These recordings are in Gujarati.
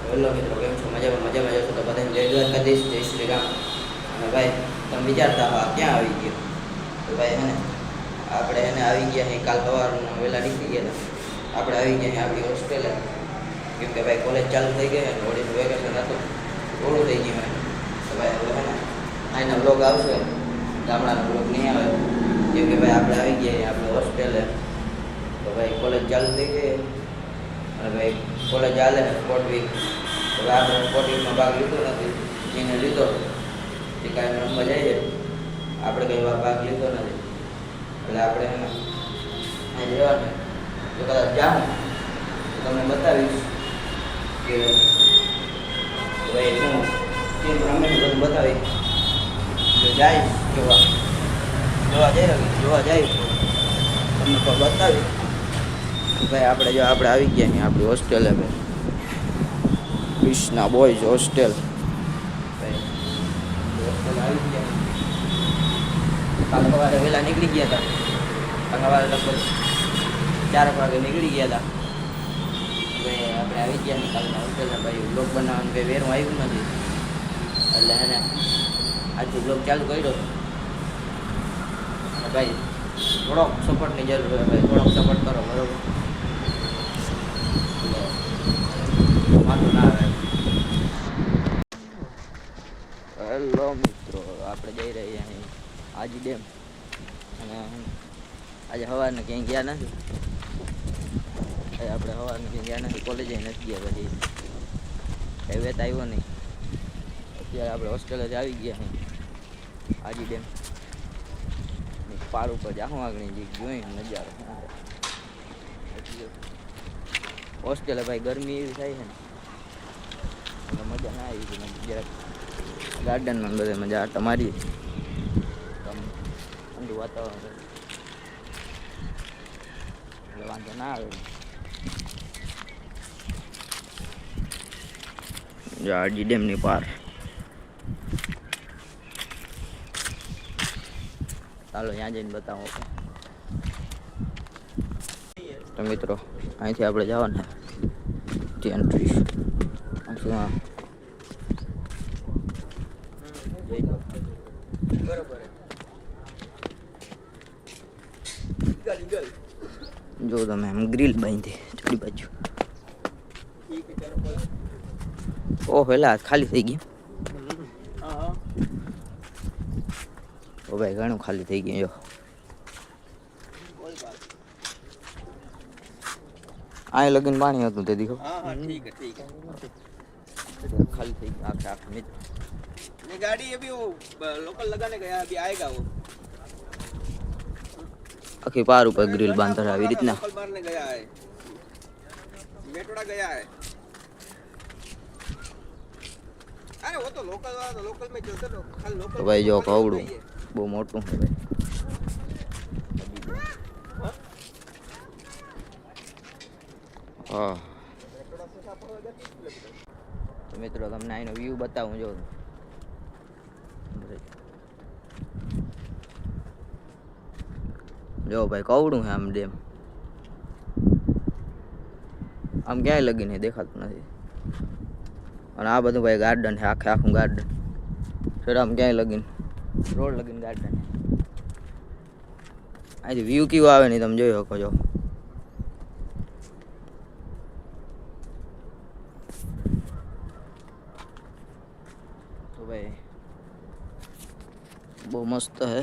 હેલો મિત્રો કેમ છો મજામાં મજામાં જશો તો બધાને જય દ્વારકાધીશ જય શ્રી રામ અને ભાઈ તમે વિચારતા હા ક્યાં આવી ગયો તો ભાઈ હે ને આપણે એને આવી ગયા અહીં કાલ સવારના વહેલા નીકળી ગયા હતા આપણે આવી ગયા અહીં આપણી હોસ્ટેલે કેમ કે ભાઈ કોલેજ ચાલુ થઈ ગઈ અને હોળીનું વેકેશન હતું થોડું થઈ ગયું હોય તો ભાઈ હવે હે ને અહીંના બ્લોગ આવશે ગામડાનો બ્લોગ નહીં આવે કેમ કે ભાઈ આપણે આવી ગયા અહીં આપણે હોસ્ટેલે તો ભાઈ કોલેજ ચાલુ થઈ ગઈ અને ભાઈ કોલેજ આવે ને સ્પોર્ટ વીક હવે આપણે સ્પોર્ટ વીકમાં ભાગ લીધો નથી. જેને લીધો તે કાંઈ રમવા જઈએ આપણે કંઈ ભાગ લીધો નથી. એટલે આપણે અહીં રહેવાનું. તો કદાચ જાઉં. તો તમને બતાવીશ કે ભાઈ હું ટીમ રમે બધું બતાવીશ. જો જાય, જોવા. જોવા જઈ રહ્યું જોવા જાય. તમને પણ બતાવીશ? ભાઈ આપણે જો આપણે આવી ગયા ને આપણી હોસ્ટેલે ભાઈ. કૃષ્ણા બોયઝ હોસ્ટેલ ભાઈ કાલ સવારે વહેલા નીકળી ગયા હતા. કાલ સવારે લગભગ ચાર વાગે નીકળી ગયા હતા. ભાઈ આપણે આવી ગયા ને કાલના હોસ્ટેલને ભાઈ. બ્લોગ બનાવવાનું કંઈ વેરું આવ્યું નથી. એટલે એને આજથી બ્લોગ ચાલુ કર્યો. ભાઈ થોડોક સપોર્ટની જરૂર હોય ભાઈ. થોડોક સપોર્ટ કરો, બરોબર? હેલો મિત્રો, આપણે જઈ રહ્યા અહીં આજી ડેમ. અને આજે સવારને ક્યાંય ગયા નથી. આપણે સવારને ક્યાંય ગયા નથી, કોલેજે નથી ગયા પછી. કઈ વેત આવ્યો નહીં. અત્યારે આપણે હોસ્ટેલેથી આવી ગયા અહીં આજી ડેમ. પાર ઉપર જાઉં આગળ જે જોઈ નજારો. હોસ્ટેલે ભાઈ ગરમી એવી થાય છે ને એટલે મજા ના આવી ગઈ જરાક ગાર્ડનમાં બધે મજા આટા મારી આમ ઠંડુ વાતાવરણ હોય. એટલે વાંધો ના આવે જો આજી ડેમની પાર ચાલો ત્યાં જઈને બતાવો તો મિત્રો અહીંથી આપણે જવાના ટ્રીસ શું જો તમે એમ ગ્રીલ બાંધી ચોરી બાજુ. ઓહ પેલા ખાલી થઈ ગયું. ઓ ભાઈ ઘણું ખાલી થઈ ગયું જો. આ લગીન પાણી હતું તે દીખો हाँ हाँ ठीक है ठीक है ખાલી થઈ ગયું આખે આખે મિત્ર ये गाड़ी अभी वो लोकल लगाने गया अभी आएगा वो આખી પાર ઉપર ગ્રીલ બાંધર આવી રીતના लोकल मारने गया है मेटोड़ा गया है अरे वो तो लोकल वाला तो लोकल में चलते तो खाली लोकल તો ભાઈ જો में चलता કવડું ही है। બહુ મોટું છે ભાઈ હા. તો મિત્રો, તમને અહીંનો વ્યૂ બતાવું જો. જો ભાઈ, કવડું છે આમ ડેમ. આમ ક્યાંય લગીને દેખાતું નથી. અને આ બધું ભાઈ ગાર્ડન છે, આખે આખું ગાર્ડન ફેર આમ ક્યાંય લગીન, રોડ લગીન ગાર્ડન અહીંથી વ્યૂ કેવું આવે નહીં તમે જોઈ શકો છો તો ભાઈ બહુ મસ્ત હે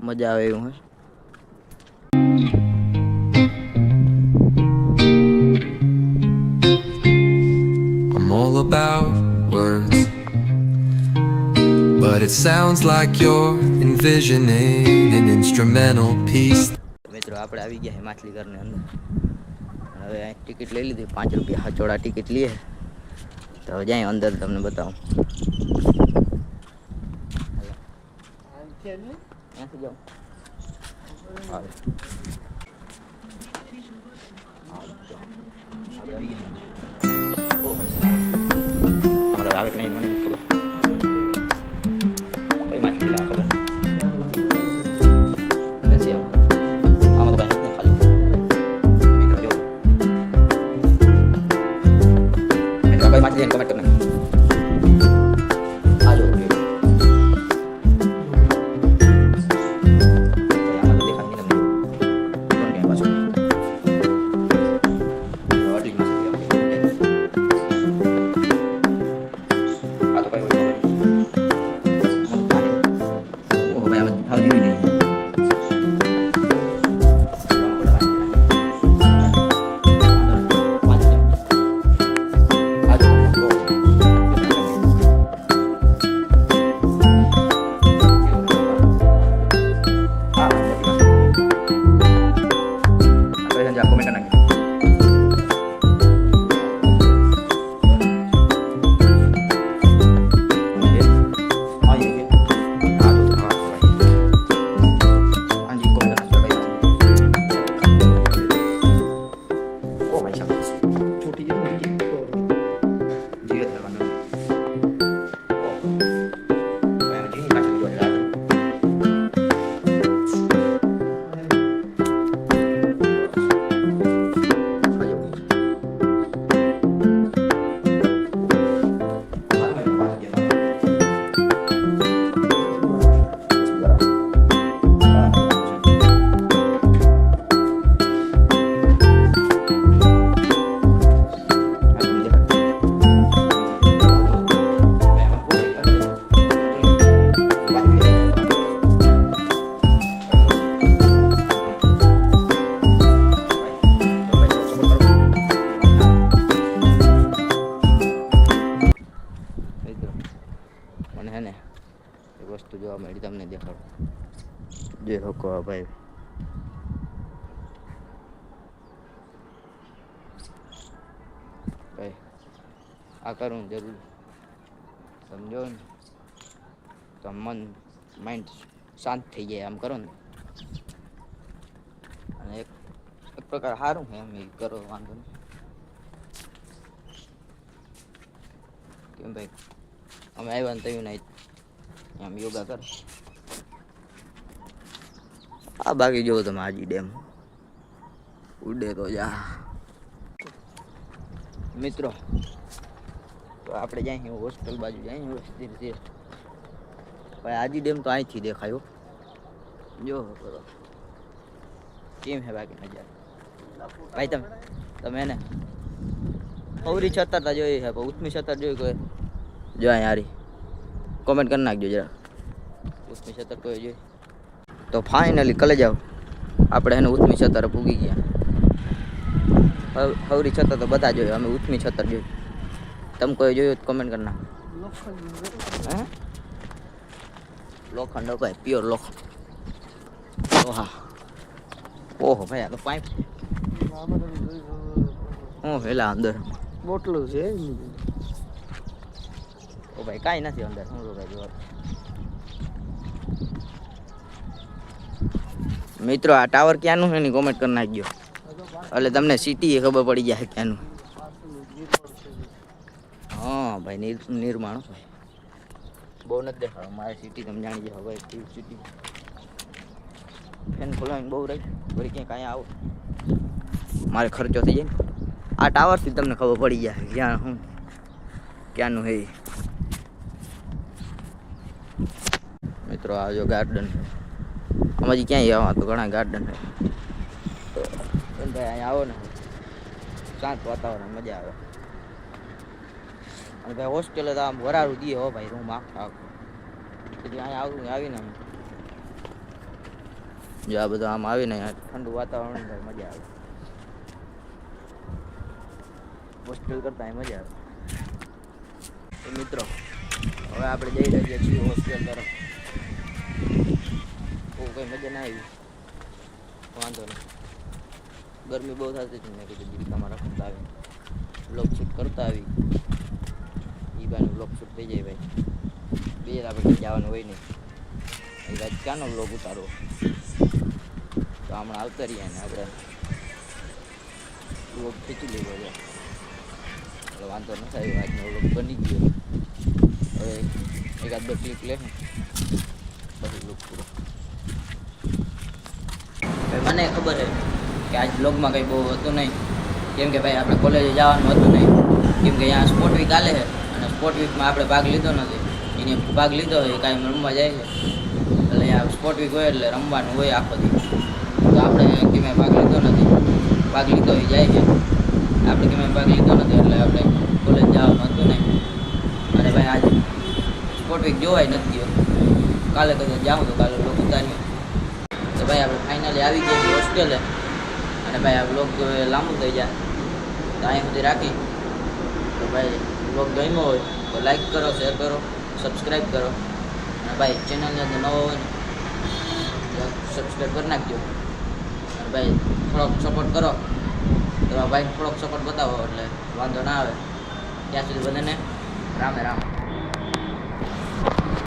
મજા આવે એવું હે I'm all about words. But it sounds like you're envisioning an instrumental piece. તો મિત્રો આપણે આવી ગયા છે માછલી ઘરની અંદર અને હવે અહીં ટિકિટ લઈ લીધી પાંચ રૂપિયા હચોડા ટિકિટ લઈએ તો હવે જાય અંદર તમને બતાવું ત્યાંથી જાઉં આવે હમણાં આવે કે નહીં મને નથી ખબર હે ને? એ વસ્તુ જોવા મળી તમને દેખાડો. જે હકો ભાઈ. ભાઈ, આ કરવું જરૂર. સમજો ને? તો મન માઇન્ડ શાંત થઈ જાય આમ કરો ને. અને એક એક પ્રકાર સારું એમ એ કરો, વાંધો નહીં. કેમ ભાઈ? અમે આવ્યા ને તયું નહીં. આમ યોગા કર. આ બાકી જોવો તમે આજી ડેમ. ઉડે તો જા. મિત્રો, તો આપણે જાય હોસ્ટેલ બાજુ જાય ધીરે ધીરે ભાઈ આજી ડેમ તો અહીંથી દેખાયો. જો બરો કેમ હે બાકી નજારા? ભાઈ, તમે તમે એને અવરી છતરતા જોઈ છે પણ ઉત્મી છતર જોઈ કોઈ જો અહીંયા હારી. કોમેન્ટ કરી નાખજો જરા. ઉત્મી છત્તર કોઈ જોઈ. તો ફાઇનલી કલે જાઓ આપણે એને ઉત્મી છતર પૂગી ગયા. હવ- હવરી છતર તો બધા જોયું અમે ઉત્મી છત્તર જોયું તમે કોઈ જોયું તો કોમેન્ટ કરી નાખો. હે? લોખંડ ભાઈ પ્યોર લોખંડ. ઓહા. ઓહો ભાઈ આ તો પાઇપ હું પેલા અંદર. બોટલું છે ભાઈ કાંઈ નથી અંદર, શું તો ભાઈ જોવા. મિત્રો, આ ટાવર ક્યાંનું છે ને કોમેન્ટ કરી નાખજો. એટલે તમને સિટી એ ખબર પડી જાય ક્યાંનું. હા, ભાઈ, નિર, નિર્માણ બહુ નથી દેખાડો મારે સિટી તમે જાણી જાઓ ભાઈ કેવી સિટી ફેન ખોલવાની બહુ રહી વળી ક્યાંય કાંઈ આવો. મારે ખર્ચો થઈ જાય આ ટાવરથી તમને ખબર પડી જાય ક્યાં હું ક્યાંનું હે મિત્રો, આ જો ગાર્ડન આમાં હજી ક્યાંય આવવા તો ઘણા ગાર્ડન છે. ભાઈ અહીંયા આવો ને. શાંત વાતાવરણ, મજા આવે. અને ભાઈ હોસ્ટેલે તો આમ વરારું દીએ હો ભાઈ, રૂમ આખા પછી અહીંયા આવું આવીને આમ. જો આ બધું આમ આવીને ઠંડુ વાતાવરણ ભાઈ મજા આવે. હોસ્ટેલ કરતા મજા આવે. મિત્રો, હવે આપણે જઈ રહ્યા છીએ હોસ્ટેલ તરફ. કંઈ મજા ના આવી. વાંધો નહીં. ગરમી બહુ થતી હતી મેં કીધું દીદી તમારા કરતા આવી. બ્લોક શૂટ કરતા આવી. એ બાનું બ્લોક શૂટ થઈ જાય ભાઈ. બે આપણે જવાનું હોય નહીં. એ રાત ક્યાંનો બ્લોક ઉતારો તો હમણાં આવતા રહ્યા ને આપણે. બ્લોક ખેંચી લેવો છે એટલે વાંધો ન થાય આજનો બ્લોક બની ગયો. હવે એકાદ બે ક્લિપ લે પછી બ્લોક પૂરો. મને ખબર છે કે આજ બ્લોગમાં કંઈ બહુ હતું નહીં. કેમ કે ભાઈ, આપણે કોલેજે જવાનું હતું નહીં. કેમ કે અહીંયા સ્પોર્ટ વીક આલે છે અને સ્પોર્ટ વીકમાં આપણે ભાગ લીધો નથી. એને ભાગ લીધો હોય કાંઈ રમવા જાય છે. એટલે અહીંયા સ્પોર્ટ વીક હોય એટલે રમવાનું હોય આખો દી તો આપણે કેમે ભાગ લીધો નથી. ભાગ લીધો હોય જાય છે. આપણે કેમે ભાગ લીધો નથી એટલે આપણે કોલેજ જવાનું હતું નહીં. અને ભાઈ, આજે સ્પોર્ટ વીક જોવાય નથી કાલે કદાચ જાઉં તો કાલે લોકો ઉતાર્યો ભાઈ આપણે ફાઇનલી આવી ગયા છીએ હોસ્ટેલે અને ભાઈ આ બ્લોગ લાંબુ થઈ જાય. તો અહીં સુધી રાખી. તો ભાઈ બ્લોગ ગમ્યો હોય તો લાઈક કરો શેર કરો સબસ્ક્રાઈબ કરો. અને ભાઈ ચેનલની અંદર નવો હોય ને સબસ્ક્રાઈબ કરી નાખજો. અને ભાઈ થોડોક સપોર્ટ કરો. તો ભાઈ થોડોક સપોર્ટ બતાવો એટલે વાંધો ના આવે. ત્યાં સુધી બધાને રામે રામ.